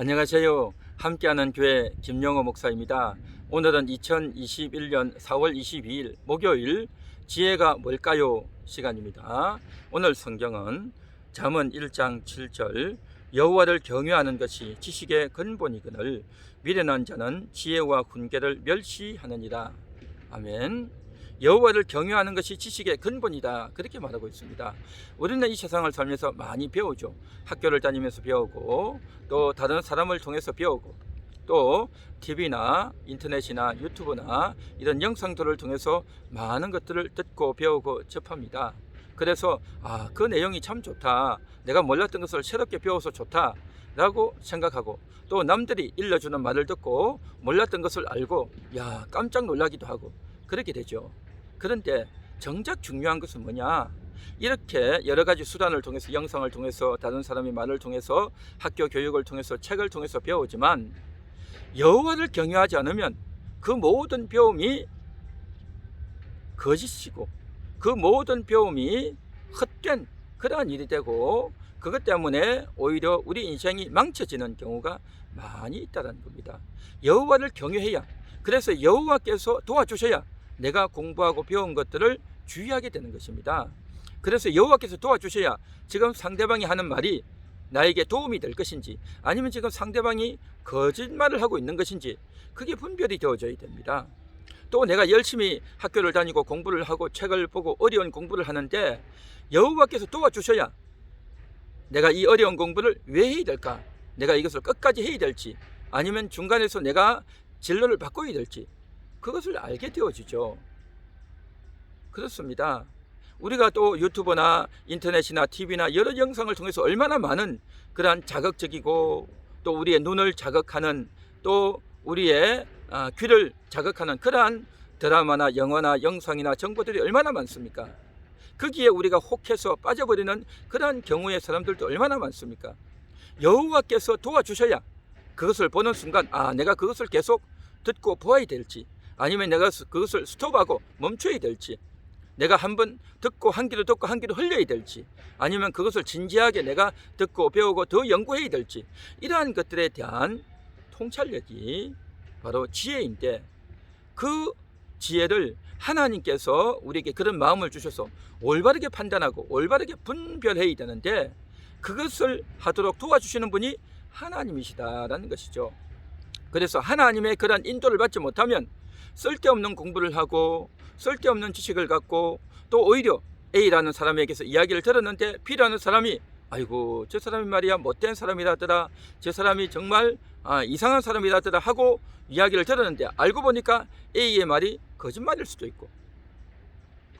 안녕하세요. 함께하는 교회 김영호 목사입니다. 오늘은 2021년 4월 22일 목요일 지혜가 뭘까요? 시간입니다. 오늘 성경은 잠언 1장 7절 여호와를 경외하는 것이 지식의 근본이거늘 미련한 자는 지혜와 훈계를 멸시하느니라. 아멘. 여호와를 경외하는 것이 지식의 근본이다. 그렇게 말하고 있습니다. 우리는 이 세상을 살면서 많이 배우죠. 학교를 다니면서 배우고 또 다른 사람을 통해서 배우고 또 TV나 인터넷이나 유튜브나 이런 영상들을 통해서 많은 것들을 듣고 배우고 접합니다. 그래서 아, 그 내용이 참 좋다. 내가 몰랐던 것을 새롭게 배워서 좋다. 라고 생각하고 또 남들이 일러주는 말을 듣고 몰랐던 것을 알고 야 깜짝 놀라기도 하고 그렇게 되죠. 그런데 정작 중요한 것은 뭐냐? 이렇게 여러 가지 수단을 통해서 영상을 통해서 다른 사람의 말을 통해서 학교 교육을 통해서 책을 통해서 배우지만 여호와를 경외하지 않으면 그 모든 배움이 거짓이고 그 모든 배움이 헛된 그러한 일이 되고 그것 때문에 오히려 우리 인생이 망쳐지는 경우가 많이 있다는 겁니다. 여호와를 경외해야 그래서 여호와께서 도와주셔야 내가 공부하고 배운 것들을 주의하게 되는 것입니다. 그래서 여호와께서 도와주셔야 지금 상대방이 하는 말이 나에게 도움이 될 것인지 아니면 지금 상대방이 거짓말을 하고 있는 것인지 그게 분별이 되어져야 됩니다. 또 내가 열심히 학교를 다니고 공부를 하고 책을 보고 어려운 공부를 하는데 여호와께서 도와주셔야 내가 이 어려운 공부를 왜 해야 될까? 내가 이것을 끝까지 해야 될지 아니면 중간에서 내가 진로를 바꿔야 될지 그것을 알게 되어지죠. 그렇습니다. 우리가 또 유튜브나 인터넷이나 TV나 여러 영상을 통해서 얼마나 많은 그러한 자극적이고 또 우리의 눈을 자극하는 또 우리의 아, 귀를 자극하는 그러한 드라마나 영화나 영상이나 정보들이 얼마나 많습니까? 거기에 우리가 혹해서 빠져버리는 그러한 경우의 사람들도 얼마나 많습니까? 여호와께서 도와주셔야 그것을 보는 순간 아 내가 그것을 계속 듣고 보아야 될지 아니면 내가 그것을 스톱하고 멈춰야 될지 내가 한 번 듣고 한 귀로 듣고 한 귀로 흘려야 될지 아니면 그것을 진지하게 내가 듣고 배우고 더 연구해야 될지 이러한 것들에 대한 통찰력이 바로 지혜인데 그 지혜를 하나님께서 우리에게 그런 마음을 주셔서 올바르게 판단하고 올바르게 분별해야 되는데 그것을 하도록 도와주시는 분이 하나님이시다라는 것이죠. 그래서 하나님의 그런 인도를 받지 못하면 쓸데없는 공부를 하고 쓸데없는 지식을 갖고 또 오히려 A라는 사람에게서 이야기를 들었는데 B라는 사람이 아이고 저 사람이 말이야 못된 사람이라더라. 저 사람이 정말 아, 이상한 사람이라더라 하고 이야기를 들었는데 알고 보니까 A의 말이 거짓말일 수도 있고.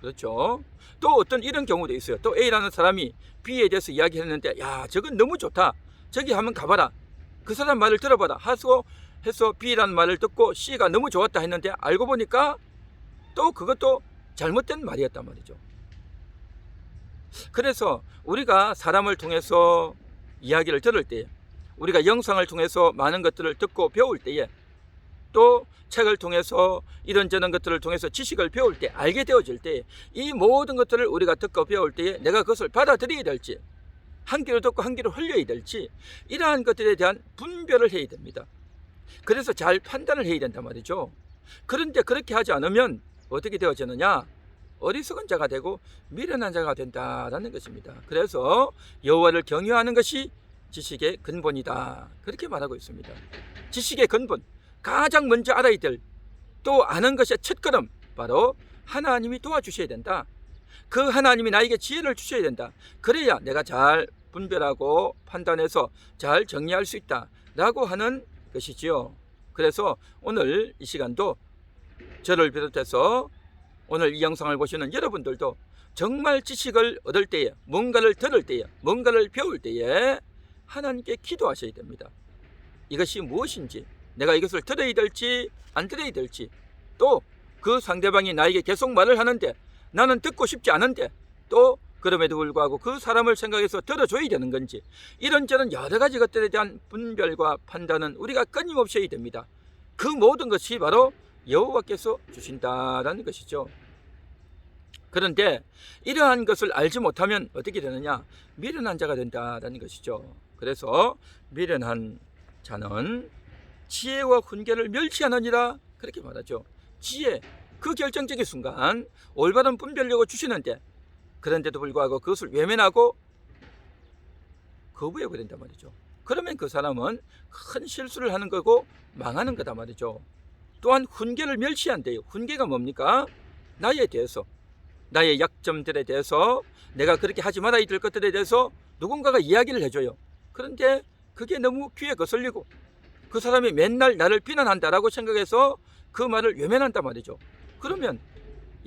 그렇죠? 또 어떤 이런 경우도 있어요. 또 A라는 사람이 B에 대해서 이야기했는데 야 저건 너무 좋다. 저기 한번 가봐라. 그 사람 말을 들어봐라. 하고 해서 B라는 말을 듣고 C가 너무 좋았다 했는데 알고 보니까 또 그것도 잘못된 말이었단 말이죠. 그래서 우리가 사람을 통해서 이야기를 들을 때, 우리가 영상을 통해서 많은 것들을 듣고 배울 때에, 또 책을 통해서 이런저런 것들을 통해서 지식을 배울 때, 알게 되어질 때, 이 모든 것들을 우리가 듣고 배울 때에 내가 그것을 받아들여야 될지, 한 귀로 듣고 한 귀로 흘려야 될지, 이러한 것들에 대한 분별을 해야 됩니다. 그래서 잘 판단을 해야 된단 말이죠. 그런데 그렇게 하지 않으면 어떻게 되어지느냐? 어리석은 자가 되고 미련한 자가 된다라는 것입니다. 그래서 여호와를 경외하는 것이 지식의 근본이다. 그렇게 말하고 있습니다. 지식의 근본, 가장 먼저 알아야 될 또 아는 것의 첫걸음 바로 하나님이 도와주셔야 된다. 그 하나님이 나에게 지혜를 주셔야 된다. 그래야 내가 잘 분별하고 판단해서 잘 정리할 수 있다라고 하는 것이지요. 그래서 오늘 이 시간도 저를 비롯해서 오늘 이 영상을 보시는 여러분들도 정말 지식을 얻을 때에 뭔가를 들을 때에 뭔가를 배울 때에 하나님께 기도하셔야 됩니다. 이것이 무엇인지 내가 이것을 들어야 될지 안 들어야 될지 또 그 상대방이 나에게 계속 말을 하는데 나는 듣고 싶지 않은데 또 그럼에도 불구하고 그 사람을 생각해서 들어줘야 되는 건지 이런저런 여러 가지 것들에 대한 분별과 판단은 우리가 끊임없이 해야 됩니다. 그 모든 것이 바로 여호와께서 주신다라는 것이죠. 그런데 이러한 것을 알지 못하면 어떻게 되느냐? 미련한 자가 된다라는 것이죠. 그래서 미련한 자는 지혜와 훈계를 멸시하느니라 그렇게 말하죠. 지혜 그 결정적인 순간 올바른 분별력을 주시는데 그런데도 불구하고 그것을 외면하고 거부해 버린단 말이죠. 그러면 그 사람은 큰 실수를 하는 거고 망하는 거다 말이죠. 또한 훈계를 멸시한대요. 훈계가 뭡니까? 나에 대해서 나의 약점들에 대해서 내가 그렇게 하지 말아야 될 것들에 대해서 누군가가 이야기를 해줘요. 그런데 그게 너무 귀에 거슬리고 그 사람이 맨날 나를 비난한다라고 생각해서 그 말을 외면한단 말이죠. 그러면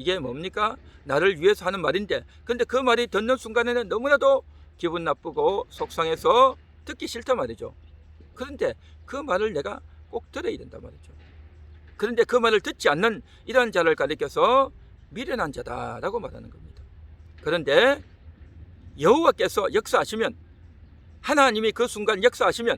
이게 뭡니까? 나를 위해서 하는 말인데 근데 그 말이 듣는 순간에는 너무나도 기분 나쁘고 속상해서 듣기 싫단 말이죠. 그런데 그 말을 내가 꼭 들어야 된단 말이죠. 그런데 그 말을 듣지 않는 이런 자를 가리켜서 미련한 자다라고 말하는 겁니다. 그런데 여호와께서 역사하시면 하나님이 그 순간 역사하시면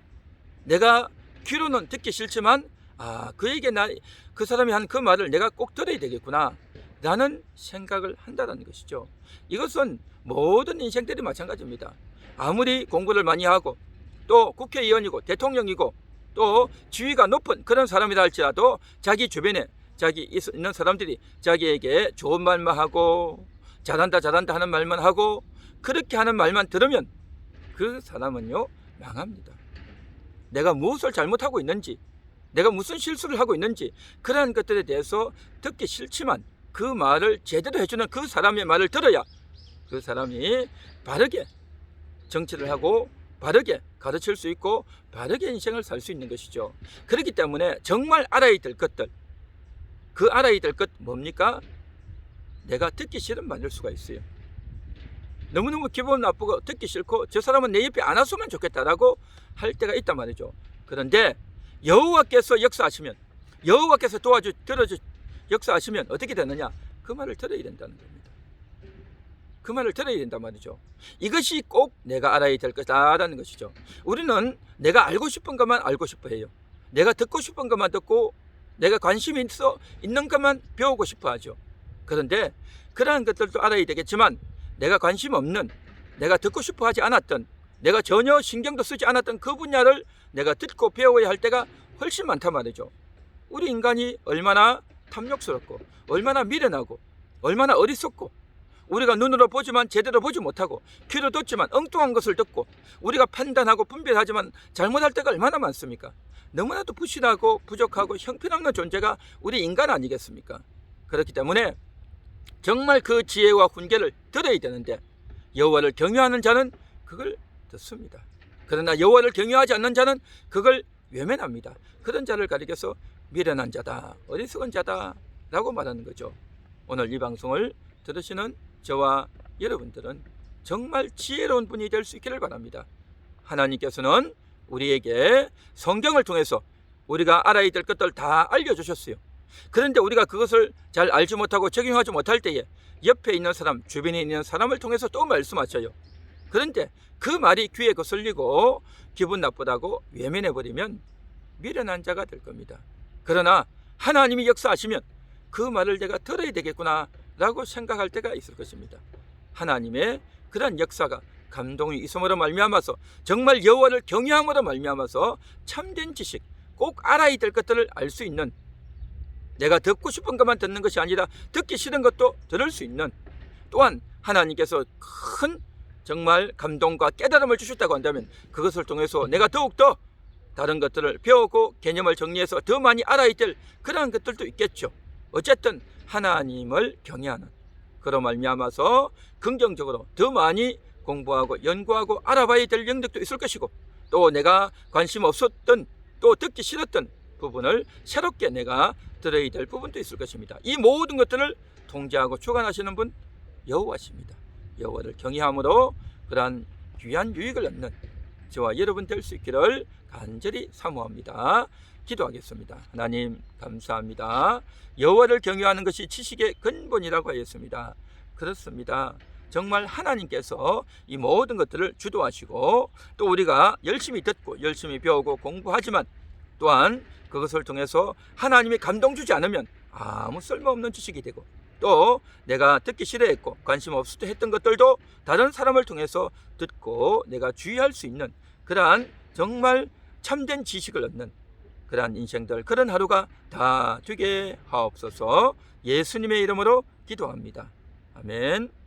내가 귀로는 듣기 싫지만 아 그에게 나 그 사람이 한 그 말을 내가 꼭 들어야 되겠구나 라는 생각을 한다는 것이죠. 이것은 모든 인생들이 마찬가지입니다. 아무리 공부를 많이 하고 또 국회의원이고 대통령이고 또 지위가 높은 그런 사람이라 할지라도 자기 주변에 자기 있- 있는 사람들이 자기에게 좋은 말만 하고 잘한다 잘한다 하는 말만 하고 그렇게 하는 말만 들으면 그 사람은요 망합니다. 내가 무엇을 잘못하고 있는지 내가 무슨 실수를 하고 있는지 그러한 것들에 대해서 듣기 싫지만 그 말을 제대로 해주는 그 사람의 말을 들어야 그 사람이 바르게 정치를 하고 바르게 가르칠 수 있고 바르게 인생을 살 수 있는 것이죠. 그렇기 때문에 정말 알아야 될 것들 그 알아야 될 것 뭡니까? 내가 듣기 싫은 말일 수가 있어요. 너무너무 기분 나쁘고 듣기 싫고 저 사람은 내 옆에 안 왔으면 좋겠다라고 할 때가 있단 말이죠. 그런데 여호와께서 역사하시면 여호와께서 도와주 들어주 역사하시면 어떻게 되느냐? 그 말을 들어야 된다는 겁니다. 그 말을 들어야 된단 말이죠. 이것이 꼭 내가 알아야 될 것이다라는 것이죠. 우리는 내가 알고 싶은 것만 알고 싶어 해요. 내가 듣고 싶은 것만 듣고 내가 관심이 있어 있는 것만 배우고 싶어 하죠. 그런데 그러한 것들도 알아야 되겠지만 내가 관심 없는 내가 듣고 싶어 하지 않았던 내가 전혀 신경도 쓰지 않았던 그 분야를 내가 듣고 배워야 할 때가 훨씬 많단 말이죠. 우리 인간이 얼마나 탐욕스럽고 얼마나 미련하고 얼마나 어리석고 우리가 눈으로 보지만 제대로 보지 못하고 귀로 듣지만 엉뚱한 것을 듣고 우리가 판단하고 분별하지만 잘못할 때가 얼마나 많습니까? 너무나도 부실하고 부족하고 형편없는 존재가 우리 인간 아니겠습니까? 그렇기 때문에 정말 그 지혜와 훈계를 들어야 되는데 여호와를 경외하는 자는 그걸 듣습니다. 그러나 여호와를 경외하지 않는 자는 그걸 외면합니다. 그런 자를 가리켜서 미련한 자다, 어리석은 자다 라고 말하는 거죠. 오늘 이 방송을 들으시는 저와 여러분들은 정말 지혜로운 분이 될 수 있기를 바랍니다. 하나님께서는 우리에게 성경을 통해서 우리가 알아야 될 것들 다 알려주셨어요. 그런데 우리가 그것을 잘 알지 못하고 적용하지 못할 때에 옆에 있는 사람, 주변에 있는 사람을 통해서 또 말씀하셔요. 그런데 그 말이 귀에 거슬리고 기분 나쁘다고 외면해 버리면 미련한 자가 될 겁니다. 그러나 하나님이 역사하시면 그 말을 내가 들어야 되겠구나 라고 생각할 때가 있을 것입니다. 하나님의 그런 역사가 감동이 있음으로 말미암아서 정말 여호와를 경외함으로 말미암아서 참된 지식 꼭 알아야 될 것들을 알 수 있는 내가 듣고 싶은 것만 듣는 것이 아니라 듣기 싫은 것도 들을 수 있는 또한 하나님께서 큰 정말 감동과 깨달음을 주셨다고 한다면 그것을 통해서 내가 더욱더 다른 것들을 배우고 개념을 정리해서 더 많이 알아야 될 그러한 것들도 있겠죠. 어쨌든 하나님을 경외하는 그로 말미암아서 긍정적으로 더 많이 공부하고 연구하고 알아봐야 될 영역도 있을 것이고 또 내가 관심 없었던 또 듣기 싫었던 부분을 새롭게 내가 들어야 될 부분도 있을 것입니다. 이 모든 것들을 통제하고 주관하시는 분 여호와십니다. 여호와를 경외함으로 그러한 귀한 유익을 얻는 저와 여러분 될 수 있기를 간절히 사모합니다. 기도하겠습니다. 하나님 감사합니다. 여호와를 경외하는 것이 지식의 근본이라고 하였습니다. 그렇습니다. 정말 하나님께서 이 모든 것들을 주도하시고 또 우리가 열심히 듣고 열심히 배우고 공부하지만 또한 그것을 통해서 하나님이 감동 주지 않으면 아무 쓸모없는 지식이 되고 또 내가 듣기 싫어했고 관심 없을 때 했던 것들도 다른 사람을 통해서 듣고 내가 주의할 수 있는 그러한 정말 참된 지식을 얻는 그러한 인생들 그런 하루가 다 되게 하옵소서 예수님의 이름으로 기도합니다. 아멘.